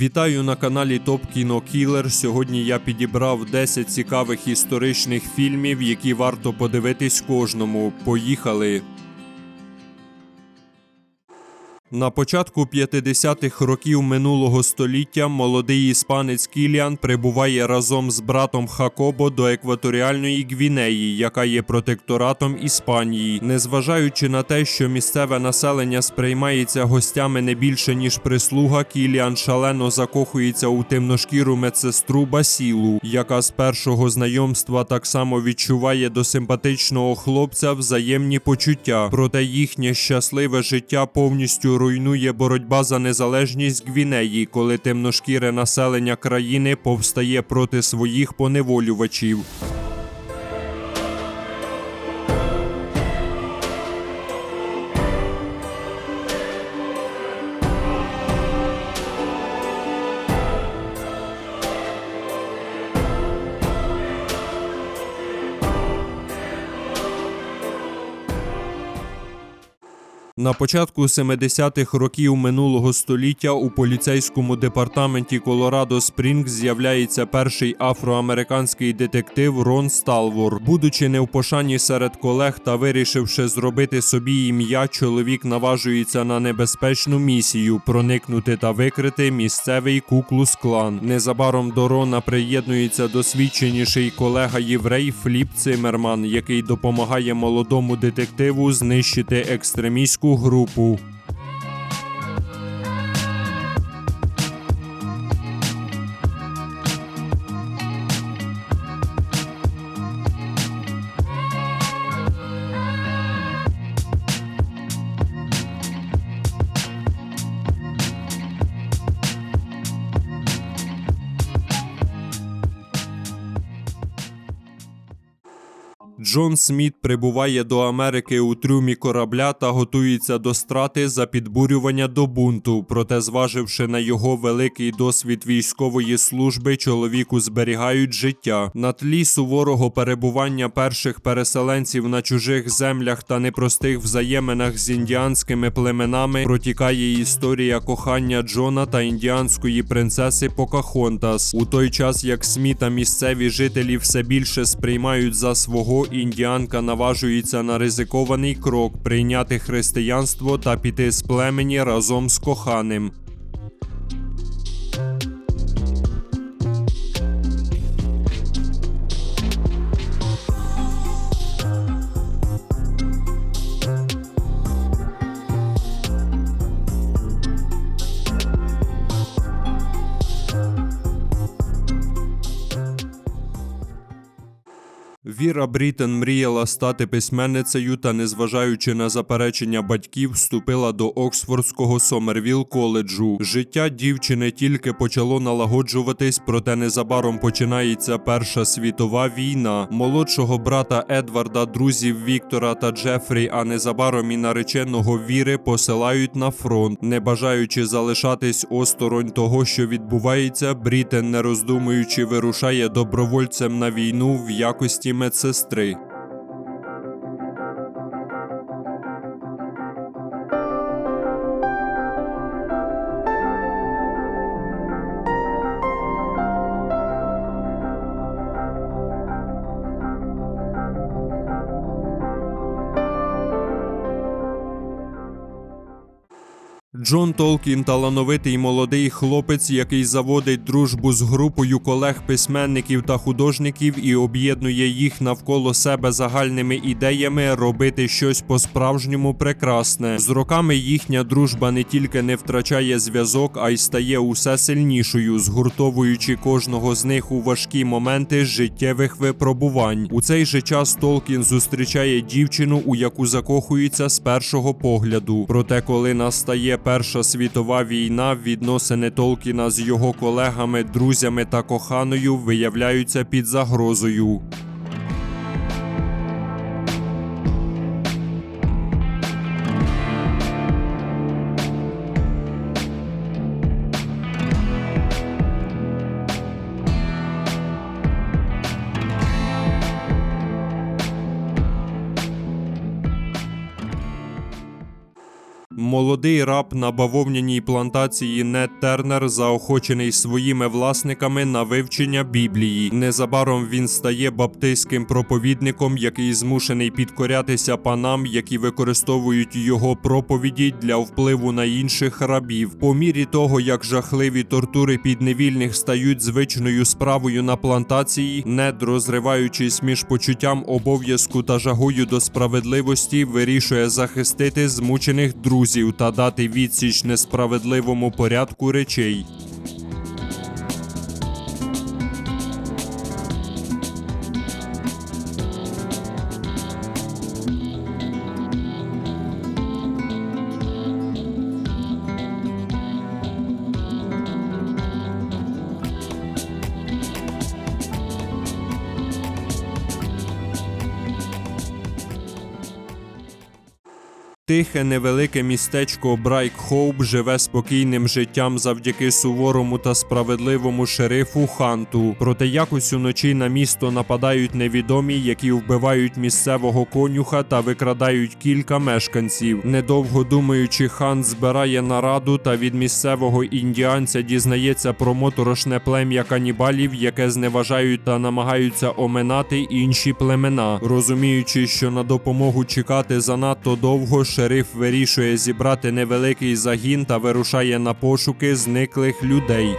Вітаю на каналі Топ Кіно Кілер. Сьогодні я підібрав 10 цікавих історичних фільмів, які варто подивитись кожному. Поїхали! На початку 50-х років минулого століття молодий іспанець Кіліан прибуває разом з братом Хакобо до екваторіальної Гвінеї, яка є протекторатом Іспанії. Незважаючи на те, що місцеве населення сприймається гостями не більше ніж прислуга, Кіліан шалено закохується у темношкіру медсестру Басілу, яка з першого знайомства так само відчуває до симпатичного хлопця взаємні почуття. Проте їхнє щасливе життя повністю руйнує боротьба за незалежність Гвінеї, коли темношкіре населення країни повстає проти своїх поневолювачів. На початку 70-х років минулого століття у поліцейському департаменті Колорадо Спрінгс з'являється перший афроамериканський детектив Рон Сталвор. Будучи не в пошані серед колег та вирішивши зробити собі ім'я, чоловік наважується на небезпечну місію проникнути та викрити місцевий куклус клан. Незабаром до Рона приєднується досвідченіший колега єврей Фліп Цимерман, який допомагає молодому детективу знищити екстремістську групу. Джон Сміт прибуває до Америки у трюмі корабля та готується до страти за підбурювання до бунту. Проте, зваживши на його великий досвід військової служби, чоловіку зберігають життя. На тлі суворого перебування перших переселенців на чужих землях та непростих взаєминах з індіанськими племенами протікає історія кохання Джона та індіанської принцеси Покахонтас. У той час як Сміта місцеві жителі все більше сприймають за свого індіанка наважується на ризикований крок прийняти християнство та піти з племені разом з коханим. Віра Брітен мріяла стати письменницею та, незважаючи на заперечення батьків, вступила до Оксфордського Сомервіл коледжу. Життя дівчини тільки почало налагоджуватись, проте незабаром починається Перша світова війна. Молодшого брата Едварда, друзів Віктора та Джефрі, а незабаром і нареченого Віри посилають на фронт, не бажаючи залишатись осторонь того, що відбувається. Брітен, не роздумуючи, вирушає добровольцем на війну в якості медсестри. Джон Толкін талановитий молодий хлопець, який заводить дружбу з групою колег письменників та художників і об'єднує їх навколо себе загальними ідеями робити щось по-справжньому прекрасне. З роками їхня дружба не тільки не втрачає зв'язок, а й стає усе сильнішою, згуртовуючи кожного з них у важкі моменти життєвих випробувань. У цей же час Толкін зустрічає дівчину, у яку закохується з першого погляду. Проте, коли настає Перша світова війна, відносини Толкіна з його колегами, друзями та коханою виявляються під загрозою. Молодий раб на бавовняній плантації Нед Тернер заохочений своїми власниками на вивчення Біблії. Незабаром він стає баптистським проповідником, який змушений підкорятися панам, які використовують його проповіді для впливу на інших рабів. По мірі того, як жахливі тортури підневільних стають звичною справою на плантації, Нед, розриваючись між почуттям обов'язку та жагою до справедливості, вирішує захистити змучених друзів та дати відсіч несправедливому порядку речей. Тихе невелике містечко Брайк-Хоуп живе спокійним життям завдяки суворому та справедливому шерифу Ханту. Проте якось уночі на місто нападають невідомі, які вбивають місцевого конюха та викрадають кілька мешканців. Недовго думаючи, Хант збирає нараду та від місцевого індіанця дізнається про моторошне плем'я канібалів, яке зневажають та намагаються оминати інші племена. Розуміючи, що на допомогу чекати занадто довго, шериф вирішує зібрати невеликий загін та вирушає на пошуки зниклих людей.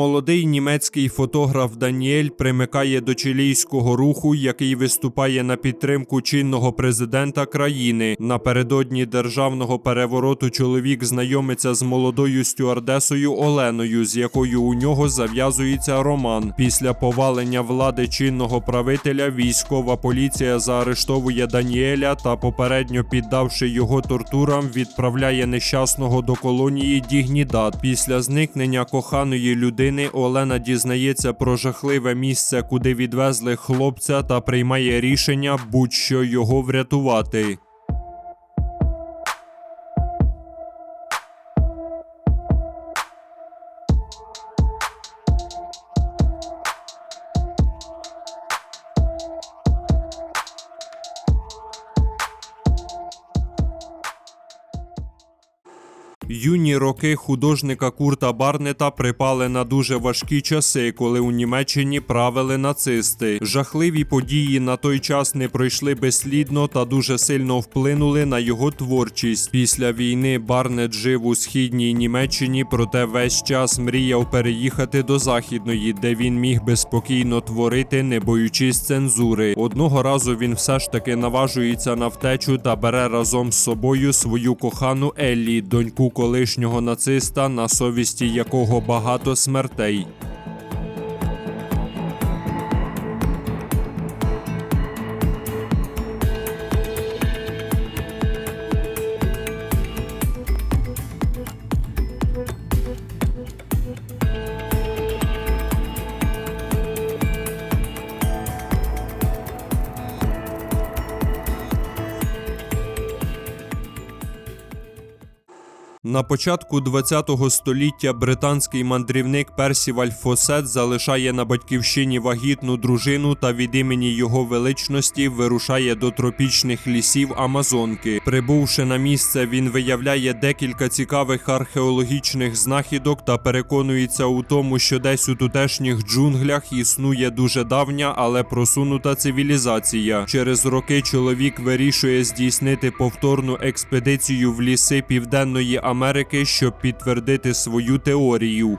Молодий німецький фотограф Даніель примикає до чилійського руху, який виступає на підтримку чинного президента країни. Напередодні державного перевороту чоловік знайомиться з молодою стюардесою Оленою, з якою у нього зав'язується роман. Після повалення влади чинного правителя військова поліція заарештовує Даніеля та, попередньо піддавши його тортурам, відправляє нещасного до колонії Дігнідат. Після зникнення коханої людини Олена дізнається про жахливе місце, куди відвезли хлопця, та приймає рішення будь-що його врятувати. Юні роки художника Курта Барнета припали на дуже важкі часи, коли у Німеччині правили нацисти. Жахливі події на той час не пройшли безслідно та дуже сильно вплинули на його творчість. Після війни Барнет жив у східній Німеччині, проте весь час мріяв переїхати до західної, де він міг би спокійно творити, не боючись цензури. Одного разу він все ж таки наважується на втечу та бере разом з собою свою кохану Еллі, доньку колишнього нациста, на совісті якого багато смертей. На початку ХХ століття британський мандрівник Персіваль Фосет залишає на батьківщині вагітну дружину та від імені його величності вирушає до тропічних лісів Амазонки. Прибувши на місце, він виявляє декілька цікавих археологічних знахідок та переконується у тому, що десь у тутешніх джунглях існує дуже давня, але просунута цивілізація. Через роки чоловік вирішує здійснити повторну експедицію в ліси Південної Америки, щоб підтвердити свою теорію.